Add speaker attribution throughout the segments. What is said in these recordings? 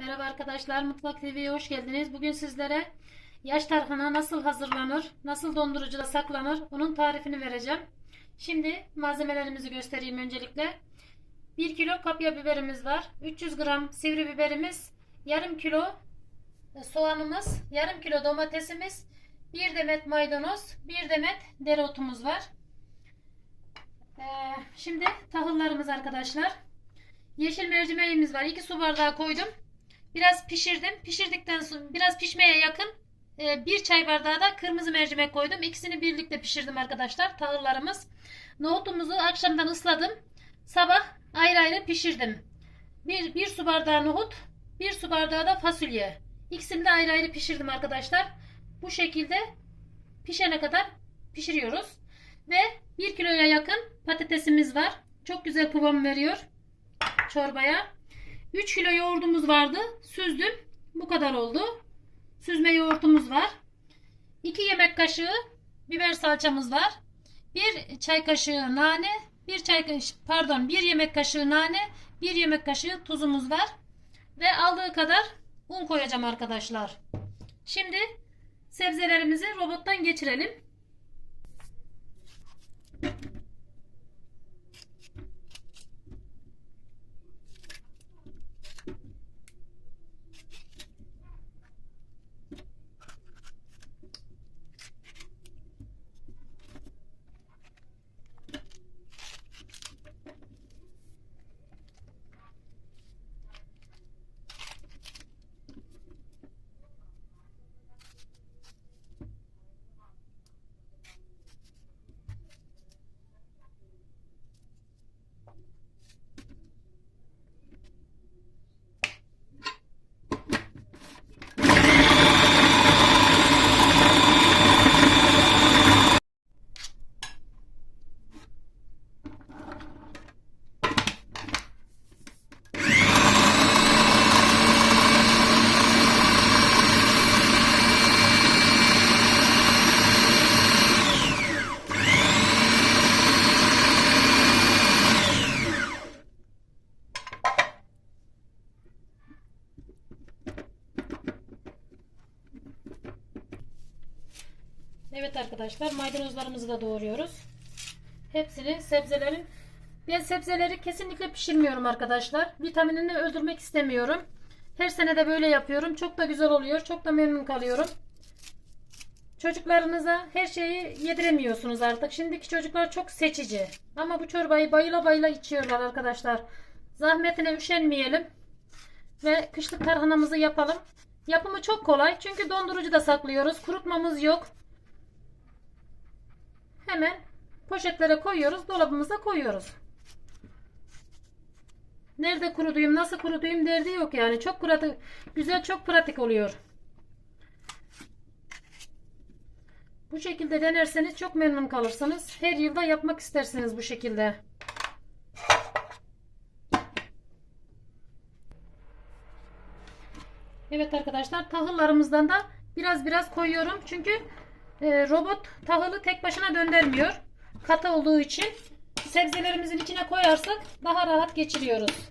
Speaker 1: Merhaba arkadaşlar, Mutfak TV'ye hoş geldiniz. Bugün sizlere yaş tarhana nasıl hazırlanır, nasıl dondurucuda saklanır, onun tarifini vereceğim. Şimdi malzemelerimizi göstereyim öncelikle. 1 kilo kapya biberimiz var, 300 gram sivri biberimiz, yarım kilo e, soğanımız, yarım kilo domatesimiz, 1 demet maydanoz, 1 demet dereotumuz var. Ee, şimdi tahıllarımız arkadaşlar. Yeşil mercimeğimiz var. 2 su bardağı koydum. Biraz pişirdim. Pişirdikten sonra biraz pişmeye yakın e, bir çay bardağı da kırmızı mercimek koydum. İkisini birlikte pişirdim arkadaşlar. Tahıllarımız. Nohutumuzu akşamdan ısladım. Sabah ayrı ayrı pişirdim. Bir, bir su bardağı nohut, bir su bardağı da fasulye. İkisini de ayrı ayrı pişirdim arkadaşlar. Bu şekilde pişene kadar pişiriyoruz. Ve 1 kiloya yakın patatesimiz var. Çok güzel kıvam veriyor çorbaya. 3 kilo yoğurdumuz vardı. Süzdüm. Bu kadar oldu. Süzme yoğurtumuz var. 2 yemek kaşığı biber salçamız var. 1 çay kaşığı nane, 1 çay kaşığı pardon 1 yemek kaşığı nane, 1 yemek kaşığı tuzumuz var. Ve aldığı kadar un koyacağım arkadaşlar. Şimdi sebzelerimizi robottan geçirelim. Evet arkadaşlar maydanozlarımızı da doğruyoruz. Hepsini sebzelerin ben sebzeleri kesinlikle pişirmiyorum arkadaşlar. Vitaminini öldürmek istemiyorum. Her sene de böyle yapıyorum. Çok da güzel oluyor. Çok da memnun kalıyorum. Çocuklarınıza her şeyi yediremiyorsunuz artık. Şimdiki çocuklar çok seçici. Ama bu çorbayı bayıla bayıla içiyorlar arkadaşlar. Zahmetine üşenmeyelim. Ve kışlık tarhanamızı yapalım. Yapımı çok kolay. Çünkü dondurucuda saklıyoruz. Kurutmamız yok. Hemen poşetlere koyuyoruz. Dolabımıza koyuyoruz. Nerede kuruduyum, nasıl kuruduyum derdi yok yani. Çok pratik, güzel, çok pratik oluyor. Bu şekilde denerseniz çok memnun kalırsınız. Her yılda yapmak istersiniz bu şekilde. Evet arkadaşlar tahıllarımızdan da biraz biraz koyuyorum. Çünkü e, robot tahılı tek başına döndürmüyor. Katı olduğu için sebzelerimizin içine koyarsak daha rahat geçiriyoruz.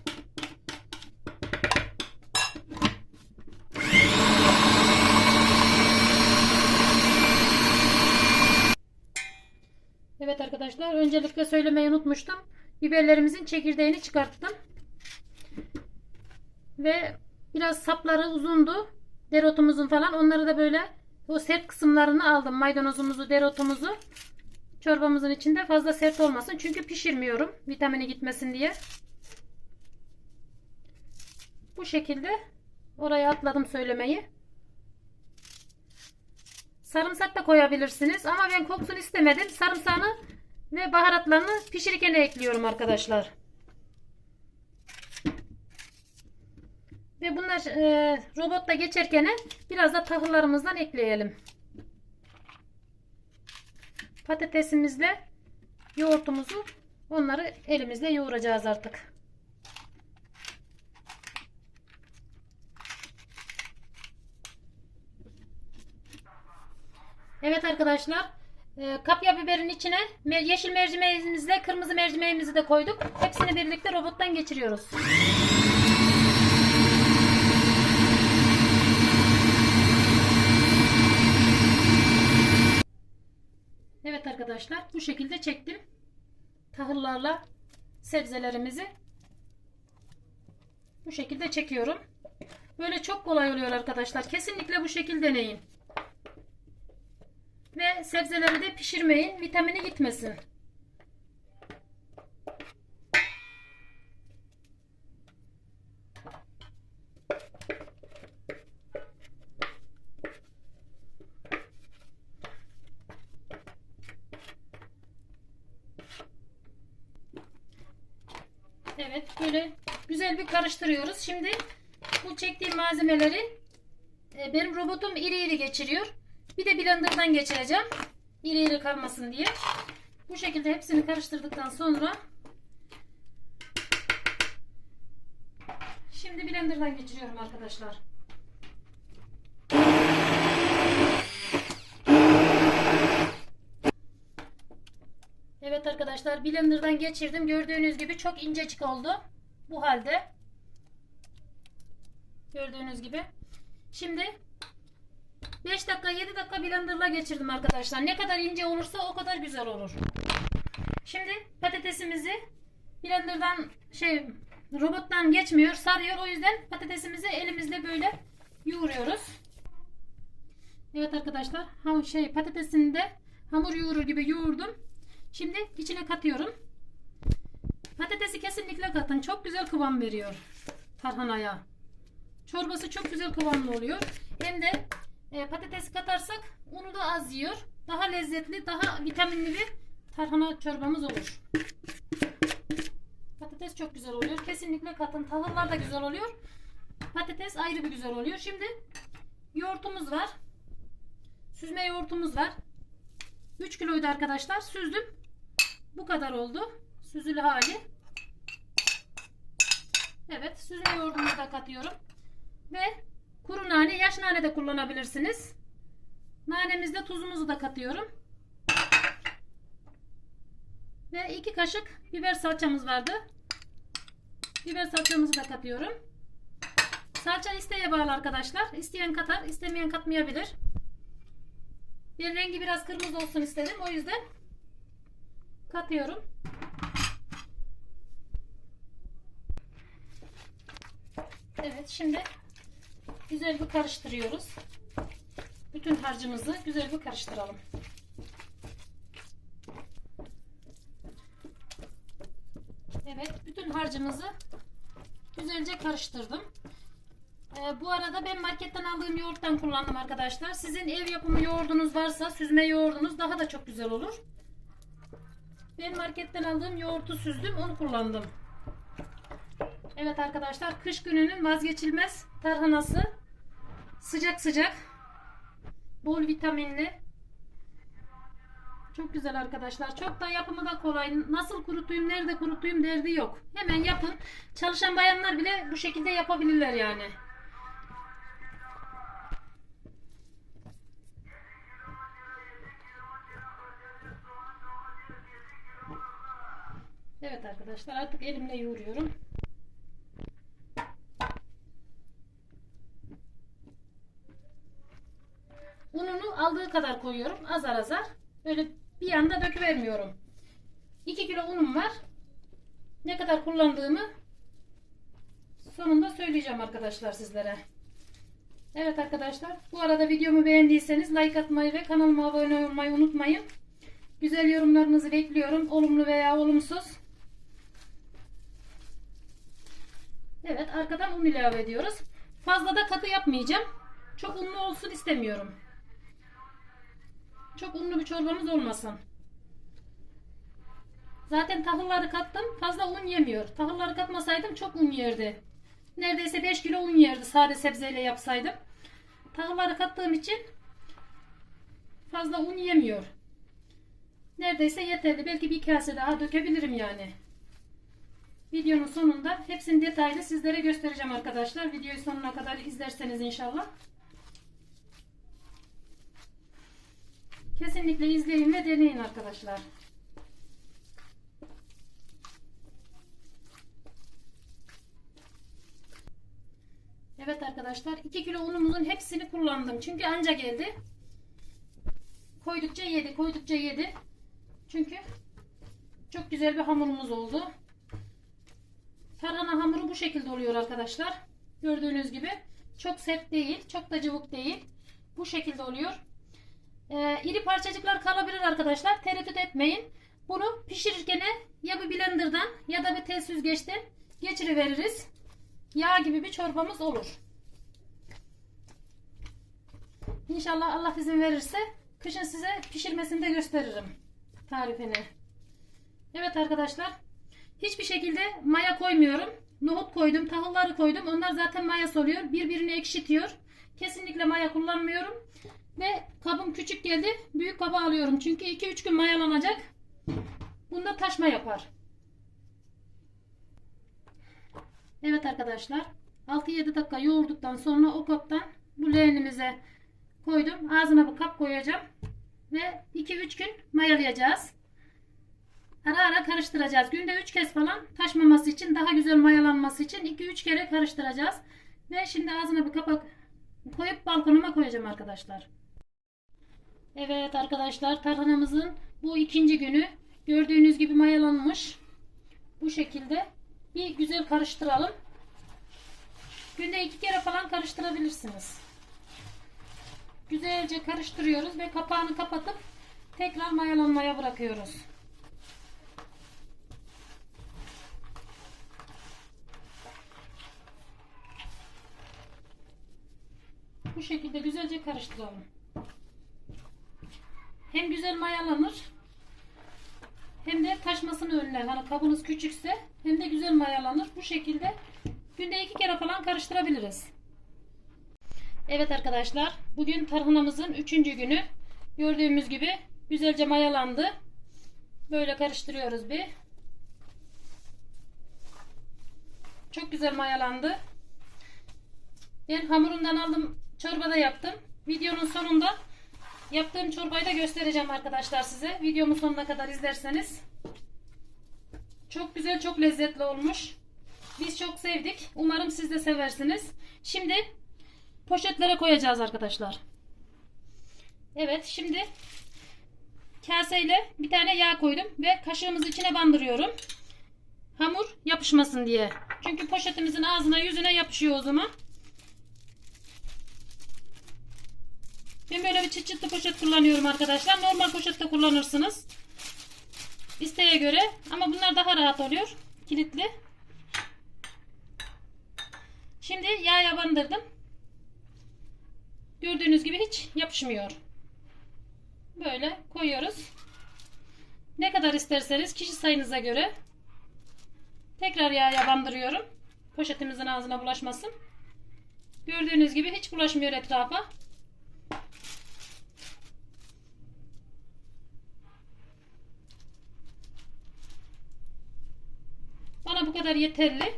Speaker 1: Evet arkadaşlar öncelikle söylemeyi unutmuştum. Biberlerimizin çekirdeğini çıkarttım. Ve biraz sapları uzundu. Dereotumuzun falan onları da böyle o sert kısımlarını aldım. Maydanozumuzu, dereotumuzu. Çorbamızın içinde fazla sert olmasın. Çünkü pişirmiyorum. Vitamini gitmesin diye. Bu şekilde oraya atladım söylemeyi. Sarımsak da koyabilirsiniz. Ama ben kokusunu istemedim. Sarımsağını ve baharatlarını pişirirken ekliyorum arkadaşlar. Ve bunlar e, robotla geçerken biraz da tahıllarımızdan ekleyelim. Patatesimizle yoğurtumuzu onları elimizle yoğuracağız artık. Evet arkadaşlar. e, Kapya biberin içine yeşil mercimeğimizle kırmızı mercimeğimizi de koyduk. Hepsini birlikte robottan geçiriyoruz. Arkadaşlar. Bu şekilde çektim. Tahıllarla sebzelerimizi bu şekilde çekiyorum. Böyle çok kolay oluyor arkadaşlar. Kesinlikle bu şekilde deneyin. Ve sebzeleri de pişirmeyin. Vitamini gitmesin. Evet böyle güzel bir karıştırıyoruz. Şimdi bu çektiğim malzemeleri e, benim robotum iri iri geçiriyor. Bir de blenderdan geçireceğim. İri iri kalmasın diye. Bu şekilde hepsini karıştırdıktan sonra şimdi blenderdan geçiriyorum arkadaşlar. Evet arkadaşlar blenderdan geçirdim. Gördüğünüz gibi çok incecik oldu. Bu halde. Gördüğünüz gibi. Şimdi 5 dakika 7 dakika blenderla geçirdim arkadaşlar. Ne kadar ince olursa o kadar güzel olur. Şimdi patatesimizi blenderdan şey robottan geçmiyor sarıyor. O yüzden patatesimizi elimizle böyle yoğuruyoruz. Evet arkadaşlar ham şey patatesini de hamur yoğurur gibi yoğurdum. Şimdi içine katıyorum. Patatesi kesinlikle katın. Çok güzel kıvam veriyor tarhanaya. Çorbası çok güzel kıvamlı oluyor. Hem de e, patates katarsak unu da az yiyor. Daha lezzetli, daha vitaminli bir tarhana çorbamız olur. Patates çok güzel oluyor. Kesinlikle katın. Tahıllar da güzel oluyor. Patates ayrı bir güzel oluyor. Şimdi yoğurtumuz var. Süzme yoğurtumuz var. 3 kiloydu arkadaşlar. Süzdüm. Bu kadar oldu. Süzülü hali. Evet. Süzme yoğurdumu da katıyorum. Ve kuru nane, yaş nane de kullanabilirsiniz. Nanemizde tuzumuzu da katıyorum. Ve 2 kaşık biber salçamız vardı. Biber salçamızı da katıyorum. Salça isteğe bağlı arkadaşlar. İsteyen katar, istemeyen katmayabilir. Bir rengi biraz kırmızı olsun istedim. O yüzden katıyorum. Evet şimdi güzel bir karıştırıyoruz. Bütün harcımızı güzel bir karıştıralım. Evet bütün harcımızı güzelce karıştırdım. Ee, bu arada ben marketten aldığım yoğurttan kullandım arkadaşlar. Sizin ev yapımı yoğurdunuz varsa süzme yoğurdunuz daha da çok güzel olur. Ben marketten aldığım yoğurtu süzdüm onu kullandım. Evet arkadaşlar kış gününün vazgeçilmez tarhanası. Sıcak sıcak. Bol vitaminli. Çok güzel arkadaşlar. Çok da yapımı da kolay. Nasıl kurutayım, nerede kurutayım derdi yok. Hemen yapın. Çalışan bayanlar bile bu şekilde yapabilirler yani. Evet arkadaşlar artık elimle yoğuruyorum. Aldığı kadar koyuyorum. Azar azar. Böyle bir anda döküvermiyorum. 2 kilo unum var. Ne kadar kullandığımı sonunda söyleyeceğim arkadaşlar sizlere. Evet arkadaşlar. Bu arada videomu beğendiyseniz like atmayı ve kanalıma abone olmayı unutmayın. Güzel yorumlarınızı bekliyorum. Olumlu veya olumsuz. Evet arkadan un ilave ediyoruz. Fazla da katı yapmayacağım. Çok unlu olsun istemiyorum. Çok unlu bir çorbamız olmasın. Zaten tahılları kattım. Fazla un yemiyor. Tahılları katmasaydım çok un yerdi. Neredeyse 5 kilo un yerdi sade sebzeyle yapsaydım. Tahılları kattığım için fazla un yemiyor. Neredeyse yeterli. Belki bir kase daha dökebilirim yani. Videonun sonunda hepsini detaylı sizlere göstereceğim arkadaşlar. Videoyu sonuna kadar izlerseniz inşallah. Kesinlikle izleyin ve deneyin arkadaşlar. Evet arkadaşlar 2 kilo unumuzun hepsini kullandım. Çünkü anca geldi. Koydukça yedi, koydukça yedi. Çünkü çok güzel bir hamurumuz oldu. Tarhana hamuru bu şekilde oluyor arkadaşlar. Gördüğünüz gibi çok sert değil, çok da cıvık değil. Bu şekilde oluyor. Ee, iri parçacıklar kalabilir arkadaşlar. Tereddüt etmeyin. Bunu pişirirken ya bir blenderdan ya da bir tel süzgeçten geçiriveririz. Yağ gibi bir çorbamız olur. İnşallah Allah izin verirse kışın size pişirmesini de gösteririm tarifini. Evet arkadaşlar. Hiçbir şekilde maya koymuyorum. Nohut koydum, tahılları koydum. Onlar zaten mayası oluyor. Birbirini ekşitiyor. Kesinlikle maya kullanmıyorum. Ve kabım küçük geldi. Büyük kaba alıyorum. Çünkü 2-3 gün mayalanacak. Bunda taşma yapar. Evet arkadaşlar. 6-7 dakika yoğurduktan sonra o kaptan bu leğenimize koydum. Ağzına bir kap koyacağım. Ve 2-3 gün mayalayacağız. Ara ara karıştıracağız. Günde 3 kez falan taşmaması için, daha güzel mayalanması için 2-3 kere karıştıracağız. Ve şimdi ağzına bir kapak koyup balkonuma koyacağım arkadaşlar. Evet arkadaşlar tarhanamızın bu ikinci günü gördüğünüz gibi mayalanmış. Bu şekilde bir güzel karıştıralım. Günde iki kere falan karıştırabilirsiniz. Güzelce karıştırıyoruz ve kapağını kapatıp tekrar mayalanmaya bırakıyoruz. Bu şekilde güzelce karıştıralım. Hem güzel mayalanır hem de taşmasını önler. Hani kabınız küçükse hem de güzel mayalanır. Bu şekilde günde iki kere falan karıştırabiliriz. Evet arkadaşlar bugün tarhanamızın üçüncü günü. Gördüğümüz gibi güzelce mayalandı. Böyle karıştırıyoruz bir. Çok güzel mayalandı. Ben hamurundan aldım çorbada yaptım. Videonun sonunda yaptığım çorbayı da göstereceğim arkadaşlar size. Videomun sonuna kadar izlerseniz. Çok güzel çok lezzetli olmuş. Biz çok sevdik. Umarım siz de seversiniz. Şimdi poşetlere koyacağız arkadaşlar. Evet şimdi kaseyle bir tane yağ koydum ve kaşığımızı içine bandırıyorum. Hamur yapışmasın diye. Çünkü poşetimizin ağzına yüzüne yapışıyor o zaman. Ben böyle bir çıt çıtlı poşet kullanıyorum arkadaşlar. Normal poşette kullanırsınız. İsteğe göre. Ama bunlar daha rahat oluyor. Kilitli. Şimdi yağa bandırdım. Gördüğünüz gibi hiç yapışmıyor. Böyle koyuyoruz. Ne kadar isterseniz kişi sayınıza göre tekrar yağa bandırıyorum. Poşetimizin ağzına bulaşmasın. Gördüğünüz gibi hiç bulaşmıyor etrafa. Bana bu kadar yeterli.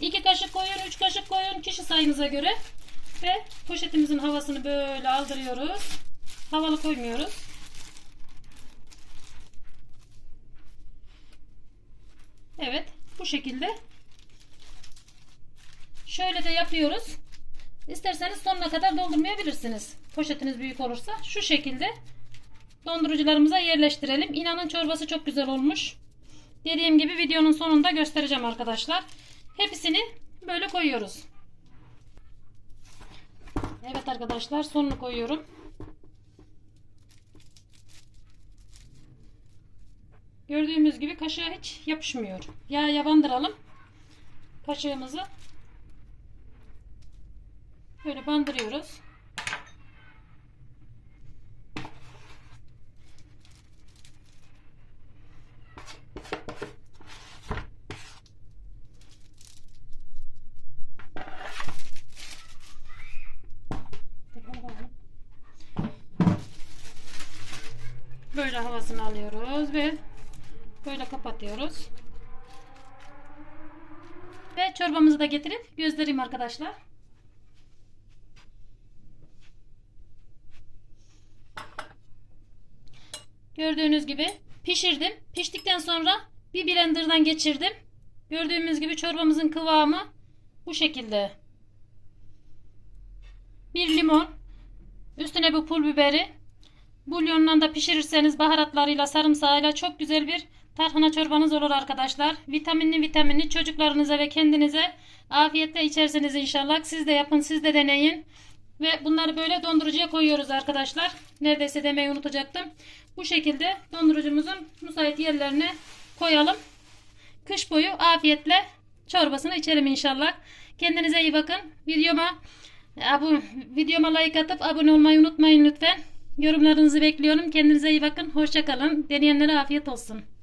Speaker 1: 2 kaşık koyun, 3 kaşık koyun kişi sayınıza göre. Ve poşetimizin havasını böyle aldırıyoruz. Havalı koymuyoruz. Evet, bu şekilde. Şöyle de yapıyoruz. İsterseniz sonuna kadar doldurmayabilirsiniz. Poşetiniz büyük olursa şu şekilde dondurucularımıza yerleştirelim. İnanın çorbası çok güzel olmuş. Dediğim gibi videonun sonunda göstereceğim arkadaşlar. Hepsini böyle koyuyoruz. Evet arkadaşlar sonunu koyuyorum. Gördüğümüz gibi kaşığa hiç yapışmıyor. Yağa bandıralım. Kaşığımızı böyle bandırıyoruz. Böyle havasını alıyoruz ve böyle kapatıyoruz. Ve çorbamızı da getirip göstereyim arkadaşlar. Gördüğünüz gibi pişirdim. Piştikten sonra bir blenderdan geçirdim. Gördüğümüz gibi çorbamızın kıvamı bu şekilde. Bir limon, üstüne bu pul biberi, bulyonla da pişirirseniz baharatlarıyla sarımsağıyla çok güzel bir tarhana çorbanız olur arkadaşlar. Vitaminli vitaminli çocuklarınıza ve kendinize afiyetle içersiniz inşallah. Siz de yapın siz de deneyin. Ve bunları böyle dondurucuya koyuyoruz arkadaşlar. Neredeyse demeyi unutacaktım. Bu şekilde dondurucumuzun müsait yerlerine koyalım. Kış boyu afiyetle çorbasını içelim inşallah. Kendinize iyi bakın. Videoma bu videoma like atıp abone olmayı unutmayın lütfen. Yorumlarınızı bekliyorum. Kendinize iyi bakın. Hoşça kalın. Deneyenlere afiyet olsun.